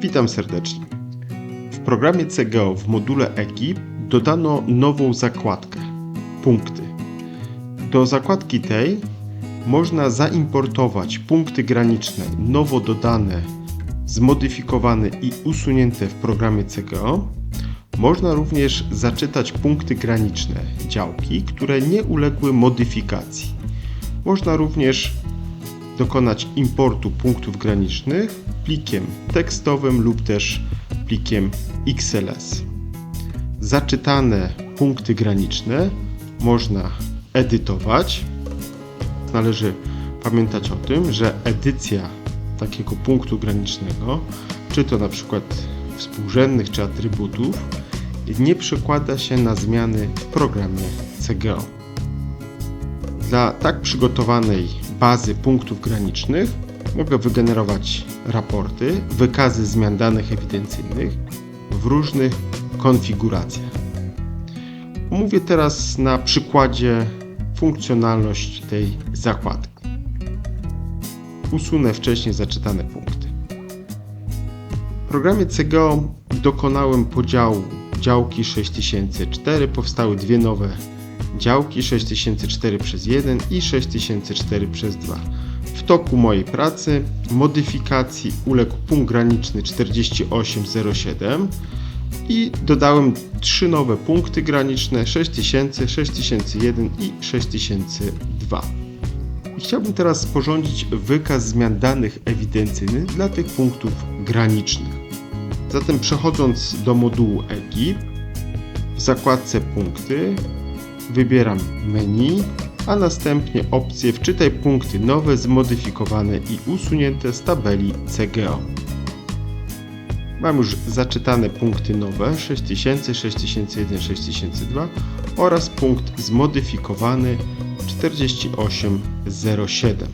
Witam serdecznie. W programie CGO w module Ekip dodano nową zakładkę punkty. Do zakładki tej można zaimportować punkty graniczne nowo dodane, zmodyfikowane i usunięte w programie CGO. Można również zaczytać punkty graniczne działki, które nie uległy modyfikacji. Można również dokonać importu punktów granicznych plikiem tekstowym lub też plikiem XLS. Zaczytane punkty graniczne można edytować. Należy pamiętać o tym, że edycja takiego punktu granicznego, czy to na przykład współrzędnych czy atrybutów, nie przekłada się na zmiany w programie CGO. Dla tak przygotowanej bazy punktów granicznych mogę wygenerować raporty, wykazy zmian danych ewidencyjnych w różnych konfiguracjach. Omówię teraz na przykładzie funkcjonalność tej zakładki. Usunę wcześniej zaczytane punkty. W programie CGO dokonałem podziału działki 6004. Powstały dwie nowe działki 6004 przez 1 i 6004 przez 2. W toku mojej pracy modyfikacji uległ punkt graniczny 4807 i dodałem trzy nowe punkty graniczne 6000, 6001 i 6002. I chciałbym teraz sporządzić wykaz zmian danych ewidencyjnych dla tych punktów granicznych. Zatem przechodząc do modułu Ekip, w zakładce Punkty wybieram menu, a następnie opcję Wczytaj punkty nowe, zmodyfikowane i usunięte z tabeli CGO. Mam już zaczytane punkty nowe 6000, 6001, 6002 oraz punkt zmodyfikowany 4807.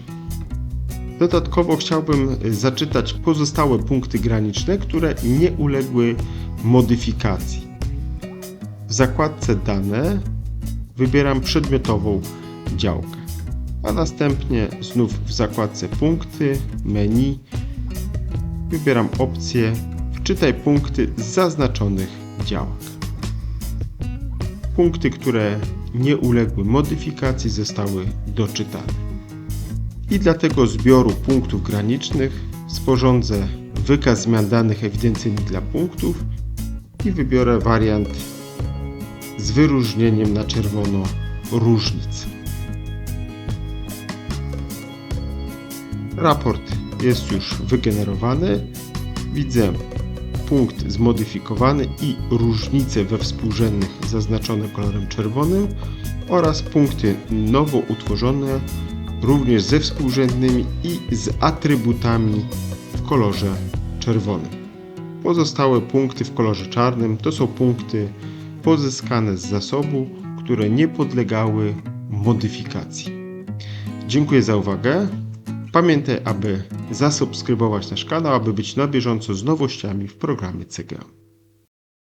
Dodatkowo chciałbym zaczytać pozostałe punkty graniczne, które nie uległy modyfikacji. W zakładce Dane wybieram przedmiotową działkę, a następnie znów w zakładce Punkty, menu wybieram opcję Wczytaj punkty z zaznaczonych działek. Punkty, które nie uległy modyfikacji zostały doczytane. I dla tego zbioru punktów granicznych sporządzę wykaz zmian danych ewidencyjnych dla punktów i wybiorę wariant z wyróżnieniem na czerwono różnic. Raport jest już wygenerowany. Widzę punkt zmodyfikowany i różnice we współrzędnych zaznaczone kolorem czerwonym oraz punkty nowo utworzone również ze współrzędnymi i z atrybutami w kolorze czerwonym. Pozostałe punkty w kolorze czarnym to są punkty pozyskane z zasobu, które nie podlegały modyfikacji. Dziękuję za uwagę. Pamiętaj, aby zasubskrybować nasz kanał, aby być na bieżąco z nowościami w programie CGA.